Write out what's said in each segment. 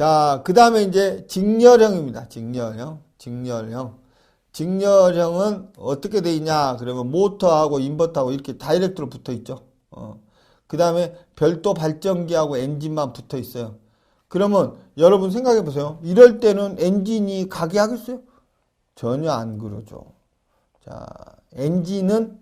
자, 그 다음에 이제 직렬형입니다. 직렬형. 직렬형. 직렬형은 어떻게 돼 있냐? 그러면 모터하고 인버터하고 이렇게 다이렉트로 붙어 있죠. 어. 그 다음에 별도 발전기하고 엔진만 붙어 있어요. 그러면 여러분 생각해 보세요. 이럴 때는 엔진이 가게 하겠어요? 전혀 안 그러죠. 자, 엔진은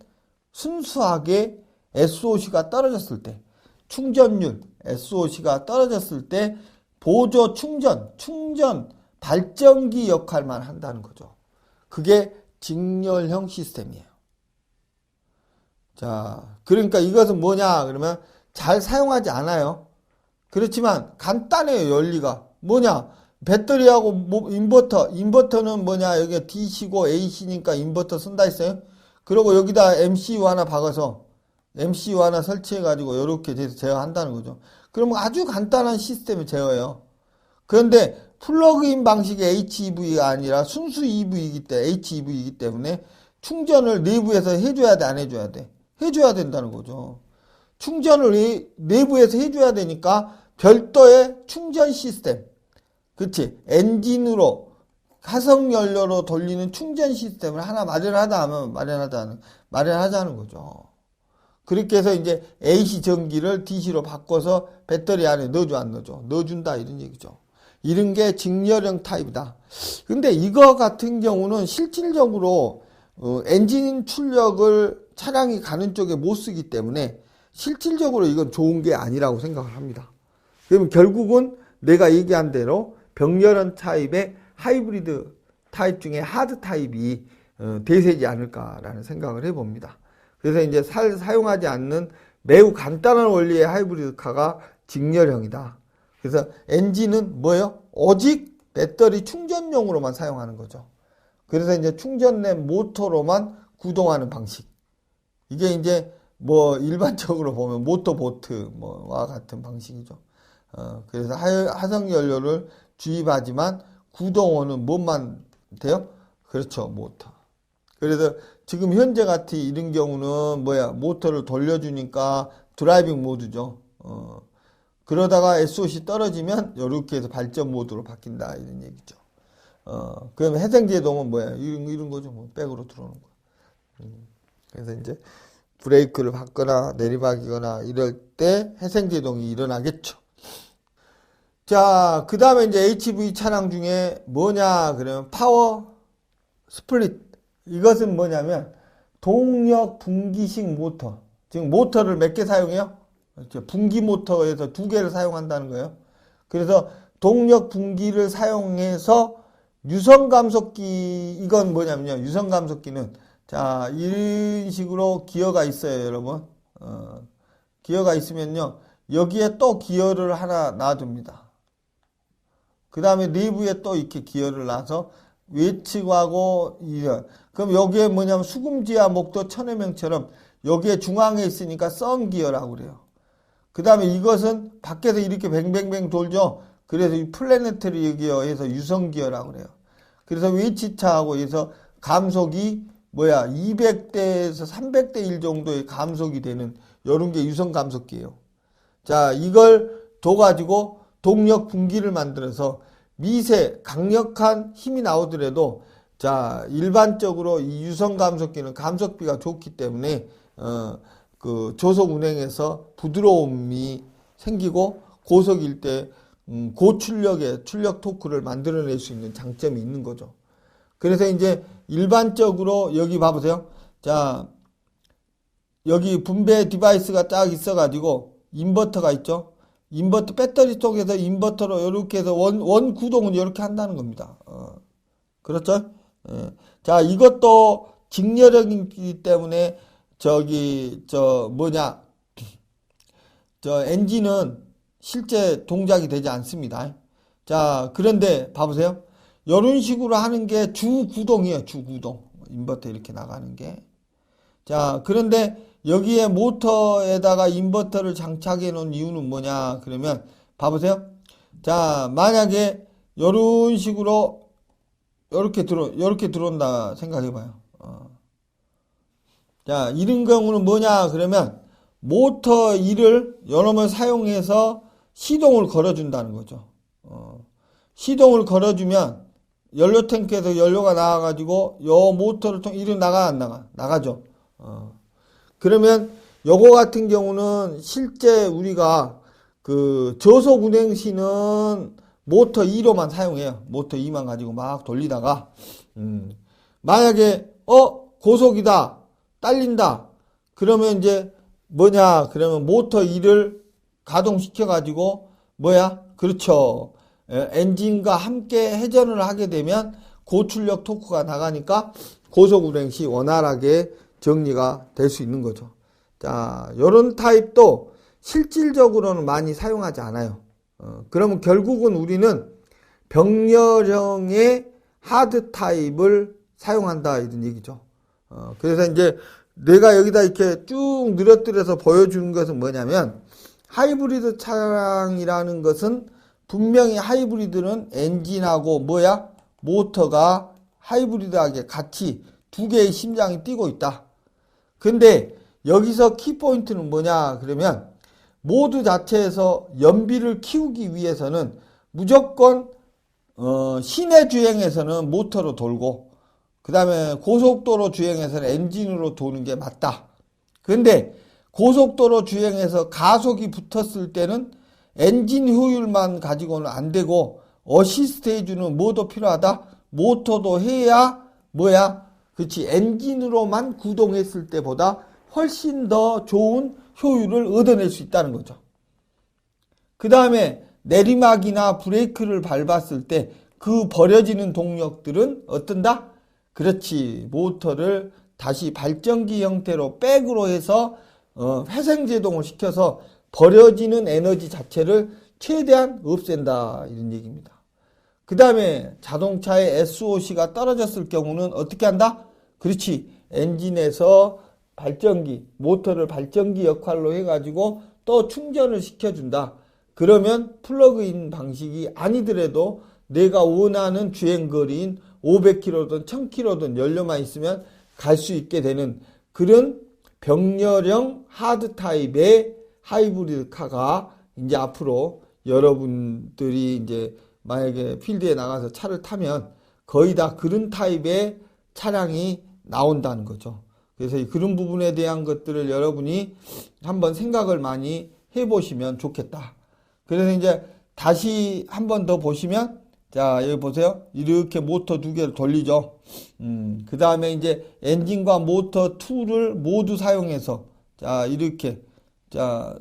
순수하게 SOC가 떨어졌을 때, 충전율 SOC가 떨어졌을 때 보조 충전, 충전 발전기 역할만 한다는 거죠. 그게 직렬형 시스템이에요. 자, 그러니까 이것은 뭐냐? 그러면 잘 사용하지 않아요. 그렇지만 간단해요, 원리가. 뭐냐? 배터리하고 뭐 인버터, 인버터는 뭐냐? 여기 DC고 AC니까 인버터 쓴다 했어요. 그리고 여기다 MCU 하나 박아서 MCU 하나 설치해가지고 이렇게 제어한다는 거죠. 그러면 아주 간단한 시스템을 제어해요. 그런데 플러그인 방식의 HEV가 아니라 순수 EV이기 때문에 HEV이기 때문에 충전을 내부에서 해줘야 돼, 안 해줘야 돼? 해줘야 된다는 거죠. 충전을 내부에서 해줘야 되니까 별도의 충전 시스템. 그치? 엔진으로 화석 연료로 돌리는 충전 시스템을 하나 마련하다 하면 마련하다는, 마련하자는 거죠. 그렇게 해서 이제 AC 전기를 DC로 바꿔서 배터리 안에 넣어줘, 안 넣어줘? 넣어준다, 이런 얘기죠. 이런 게 직렬형 타입이다. 근데 이거 같은 경우는 실질적으로 어, 엔진 출력을 차량이 가는 쪽에 못 쓰기 때문에 실질적으로 이건 좋은 게 아니라고 생각을 합니다. 그러면 결국은 내가 얘기한 대로 병렬형 타입의 하이브리드 타입 중에 하드 타입이 어, 대세지 않을까라는 생각을 해봅니다. 그래서 이제 사, 사용하지 않는 매우 간단한 원리의 하이브리드 카가 직렬형이다. 그래서 엔진은 뭐예요? 오직 배터리 충전용으로만 사용하는 거죠. 그래서 이제 충전된 모터로만 구동하는 방식. 이게 이제 뭐 일반적으로 보면 모터보트 뭐와 같은 방식이죠. 어, 그래서 하성 연료를 주입하지만 구동원은 뭐만 돼요? 그렇죠, 모터. 그래서 지금 현재 같은 이런 경우는 뭐야 모터를 돌려주니까 드라이빙 모드죠. 어, 그러다가 SOC 떨어지면 이렇게 해서 발전 모드로 바뀐다 이런 얘기죠. 어, 그럼 해생제동은 뭐야? 이런, 이런 거죠. 뭐 백으로 들어오는 거. 음, 그래서 이제 브레이크를 받거나 내리막이거나 이럴 때 해생제동이 일어나겠죠. 자, 그 다음에 이제 HV 차량 중에 뭐냐, 그러면 파워 스플릿. 이것은 뭐냐면 동력 분기식 모터. 지금 모터를 몇 개 사용해요? 분기 모터에서 두 개를 사용한다는 거예요. 그래서 동력 분기를 사용해서 유선 감속기 이건 뭐냐면요. 유선 감속기는 자 이런 식으로 기어가 있어요, 여러분. 어, 기어가 있으면요. 여기에 또 기어를 하나 놔줍니다. 그 다음에 내부에 또 이렇게 기어를 놔서 외측하고 이런. 그럼 여기에 뭐냐면 수금지와 목도 천해명처럼 여기에 중앙에 있으니까 썬 기어라고 그래요. 그 다음에 이것은 밖에서 이렇게 뱅뱅뱅 돌죠. 그래서 이 플래네터리 기어에서 유성기어라고 그래요. 그래서 위치차하고 해서 감속이 뭐야 200대에서 300대 1 정도의 감속이 되는 이런 게 유성 감속기예요. 자 이걸 둬가지고 동력 분기를 만들어서 미세 강력한 힘이 나오더라도 자 일반적으로 이 유성 감속기는 감속비가 좋기 때문에 어, 그 조속 운행에서 부드러움이 생기고 고속일 때 음, 고출력의 출력 토크를 만들어낼 수 있는 장점이 있는 거죠. 그래서 이제 일반적으로 여기 봐보세요. 자, 여기 분배 디바이스가 딱 있어가지고 인버터가 있죠. 인버터 배터리 쪽에서 인버터로 이렇게 해서 원, 원 구동은 이렇게 한다는 겁니다. 어, 그렇죠? 예. 자, 이것도 직렬형이기 때문에 저기 저 뭐냐 저 엔진은 실제 동작이 되지 않습니다. 자 그런데 봐보세요. 이런 식으로 하는 게 주구동이에요. 주구동 인버터 이렇게 나가는 게. 자 그런데 여기에 모터에다가 인버터를 장착해 놓은 이유는 뭐냐 그러면 봐보세요. 자 만약에 이런 식으로 이렇게 들어 이렇게 들어온다 생각해 봐요. 자, 이런 경우는 뭐냐? 그러면 모터 1을 여러분 사용해서 시동을 걸어준다는 거죠. 어, 시동을 걸어주면 연료 탱크에서 연료가 나와가지고 요 모터를 통해 이리 나가 안 나가 나가죠. 어. 그러면 요거 같은 경우는 실제 우리가 그 저속 운행 시는 모터 2로만 사용해요. 모터 2만 가지고 막 돌리다가 음. 만약에 어 고속이다 딸린다 그러면 이제 뭐냐 그러면 모터 2를 가동시켜 가지고 뭐야 그렇죠 에, 엔진과 함께 회전을 하게 되면 고출력 토크가 나가니까 고속 운행 시 원활하게 정리가 될 수 있는 거죠. 자, 요런 타입도 실질적으로는 많이 사용하지 않아요. 어, 그러면 결국은 우리는 병렬형의 하드 타입을 사용한다 이런 얘기죠. 어, 그래서 이제 내가 여기다 이렇게 쭉 늘어뜨려서 보여주는 것은 뭐냐면 하이브리드 차량이라는 것은 분명히 하이브리드는 엔진하고 뭐야 모터가 하이브리드하게 같이 두 개의 심장이 뛰고 있다. 근데 여기서 키포인트는 뭐냐 그러면 모드 자체에서 연비를 키우기 위해서는 무조건 어, 시내 주행에서는 모터로 돌고 그 다음에 고속도로 주행에서는 엔진으로 도는 게 맞다. 근데 고속도로 주행에서 가속이 붙었을 때는 엔진 효율만 가지고는 안 되고 어시스트 해주는 뭐도 필요하다. 모터도 해야 뭐야? 그렇지 엔진으로만 구동했을 때보다 훨씬 더 좋은 효율을 얻어낼 수 있다는 거죠. 그 다음에 내리막이나 브레이크를 밟았을 때 그 버려지는 동력들은 어떤다? 그렇지 모터를 다시 발전기 형태로 백으로 해서 어, 회생제동을 시켜서 버려지는 에너지 자체를 최대한 없앤다 이런 얘기입니다. 그 다음에 자동차의 SOC가 떨어졌을 경우는 어떻게 한다? 그렇지 엔진에서 발전기 모터를 발전기 역할로 해가지고 또 충전을 시켜준다. 그러면 플러그인 방식이 아니더라도 내가 원하는 주행거리인 500km든 1000km든 연료만 있으면 갈 수 있게 되는 그런 병렬형 하드 타입의 하이브리드 카가 이제 앞으로 여러분들이 이제 만약에 필드에 나가서 차를 타면 거의 다 그런 타입의 차량이 나온다는 거죠. 그래서 그런 부분에 대한 것들을 여러분이 한번 생각을 많이 해보시면 좋겠다. 그래서 이제 다시 한번 더 보시면 자 여기 보세요 이렇게 모터 두 개를 돌리죠 음, 그 다음에 이제 엔진과 모터 2를 모두 사용해서 자 이렇게 자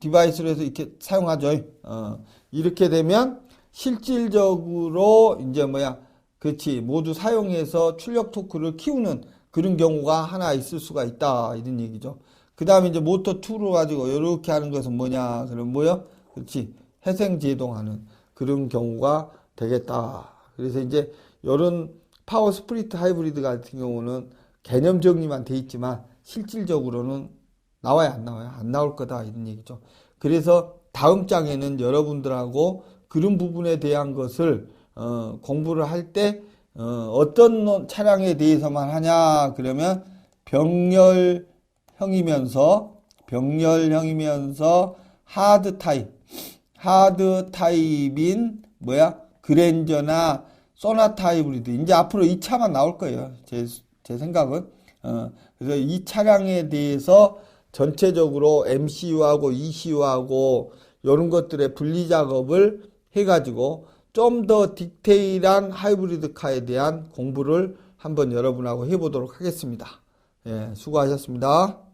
디바이스로 해서 이렇게 사용하죠 어, 이렇게 되면 실질적으로 이제 뭐야 그렇지. 모두 사용해서 출력 토크를 키우는 그런 경우가 하나 있을 수가 있다. 이런 얘기죠. 그 다음에 이제 모터 2로 가지고 이렇게 하는 것은 뭐냐? 그럼 뭐요? 그렇지. 회생 제동하는 그런 경우가 되겠다. 그래서 이제 이런 파워 스프리트 하이브리드 같은 경우는 개념 정리만 돼 있지만 실질적으로는 나와야 안 나와요. 안 나올 거다. 이런 얘기죠. 그래서 다음 장에는 여러분들하고 그런 부분에 대한 것을 어, 공부를 할때 어, 떤 차량에 대해서만 하냐 그러면 병렬형이면서 병렬형이면서 하드 타입 하드 타입인 뭐야 그랜저나 소나타 하이브리드 이제 앞으로 이 차만 나올 거예요. 제, 제 생각은 어, 그래서 이 차량에 대해서 전체적으로 MCU하고 ECU하고 이런 것들의 분리 작업을 해가지고 좀 더 디테일한 하이브리드 카에 대한 공부를 한번 여러분하고 해보도록 하겠습니다. 예, 수고하셨습니다.